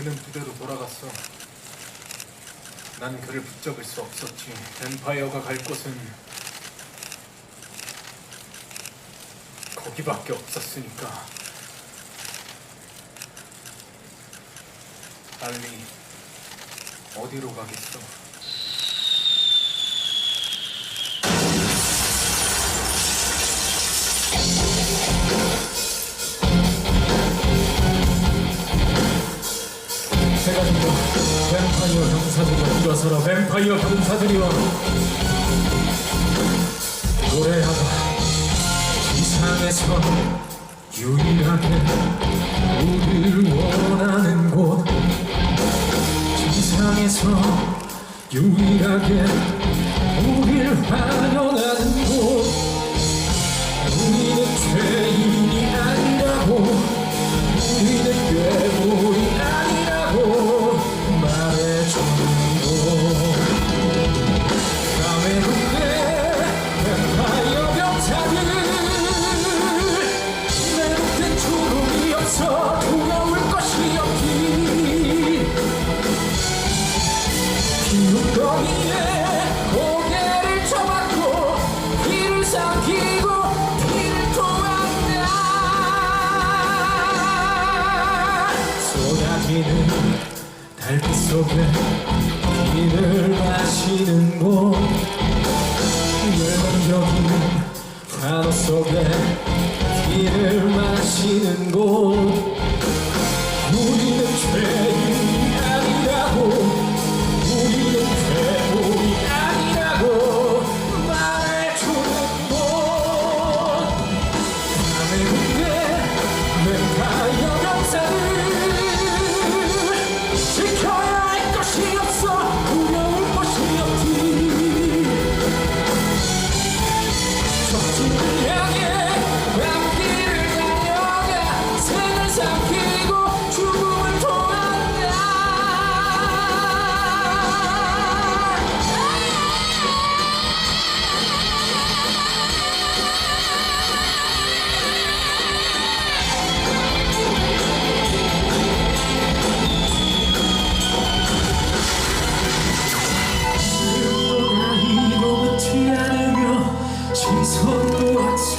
그는 부대로 돌아갔어. 난 그를 붙잡을 수 없었지. 뱀파이어가 갈 곳은 거기밖에 없었으니까. 빨리 어디로 가겠어? 뱀파이어 병사들이 일어서라 뱀파이어 병사들이와 노래하다. 이상에서 유일하게 우리를 원하는 곳. 지상에서 유일하게 쏟아지는 달빛 속에 피를 마시는 곳. 열망적인 환호 속에 피를 마시는 곳. 우리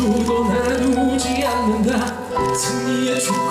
악수도 나누지 않는다. 승리의 축하